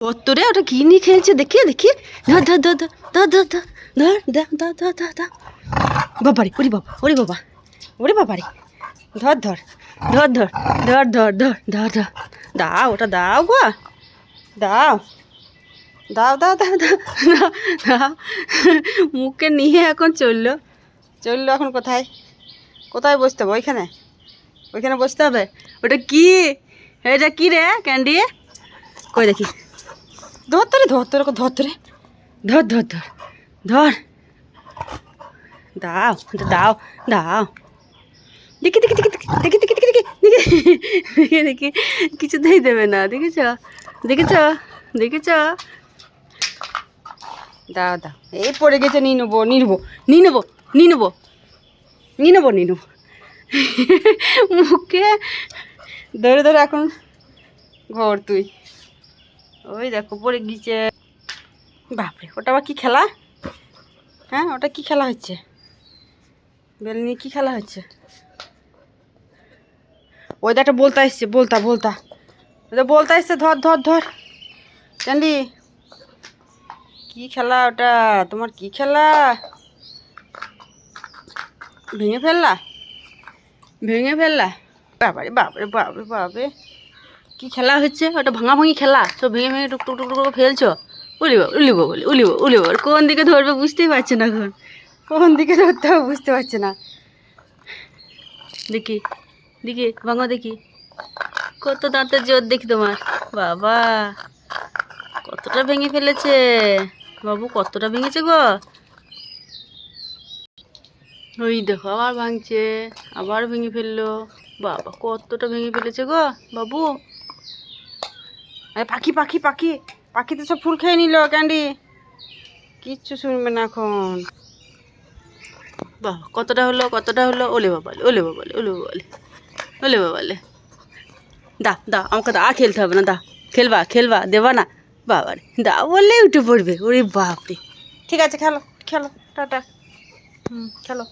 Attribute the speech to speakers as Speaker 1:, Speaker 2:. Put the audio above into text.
Speaker 1: কত্তরে ওটা কি নিয়ে খেলছে দেখি দেখি ধর ধর ধর ধর ধর ধর ধর ধর ধর ধর ধর বাবারে ওরে বাবা ওরে বাবা ওরে বাবারে ধর ধর ধর ধর ধর ধর ধর ধর ধর দাও ওটা দাও গো দাও দাও দাও দাও দাও দাও মুখে নিয়ে এখন চলল চলল এখন কোথায় কোথায় বসতে হবে ওইখানে ওইখানে বসতে হবে ওটা কি এটা কি রে ক্যান্ডি কই দেখি ধর তোরে ধর তোরে ধর তোরে ধর ধর। ধর। ধর দাও দাও দাও। দেখি দেখি দেখি দেখি দেখি দেখি দেখি দেখি। দেখি দেখি। কিছুতেই দেবে না, দেখেছ? দেখেছ? দেখেছ? দাও দাও। এই পড়ে গেছে, নিয়ে নেব নিয়ে নেব নিয়ে নেব নিয়ে নেব। নিয়ে নেব নিয়ে নেব। মুখে। ধরে ধরে, এখন ঘর তুই। ওই দেখো, পড়ে গিয়েছে। বাপরে, ওটা আবার কি খেলা? হ্যাঁ ওটা কি খেলা হচ্ছে? বেল নিয়ে কী খেলা হচ্ছে? ওই একটা বলতা এসছে বলতা বলতা। ওটা বলতা এসছে ধর ধর ধর। ক্যান্ডি, কি খেলা ওটা? তোমার কি খেলা? ভেঙে ফেললা? ভেঙে ফেললা? বাবারে বাবারে বাবারে বাবারে। কি খেলা হচ্ছে? ওটা ভাঙাভাঙি খেলা। সব ভেঙে ভেঙে টুক টুক টুক টুক ফেলছো? উলিব উলিব বলে, উলিব উলিব কোন দিকে ধরবে বুঝতেই পারছে না এখন। কোন দিকে ধরতে হবে বুঝতে পারছে না। দেখি দেখি, ভাঙো দেখি। কত দাঁতের জোর দেখি তোমার। বাবা, কতটা ভেঙে ফেলেছে। বাবু, কতটা ভেঙেছে গো? ওই দেখো, আবার ভাঙছে, আবার ভেঙে ফেলল। বাবা, কতটা ভেঙে ফেলেছে গো? বাবু পাখি পাখি পাখি পাখি। তো সব ফুল খেয়ে নিল, ক্যান্ডি। কিচ্ছু শুনবে না এখন। বাবা কতটা হলো কতটা হলো? ওলে বাবালে ওলে বাবালে ওলে বাবালে ওলে বাবালে দা দা, আমাকে দা খেলতে হবে না, দা। খেলবা খেলবা, দেবা না। বাবারে দা বললে উঠে পড়বে। ওরে বাপরে। ঠিক আছে, খেলো খেলো, টাটা। হুম, খেলো।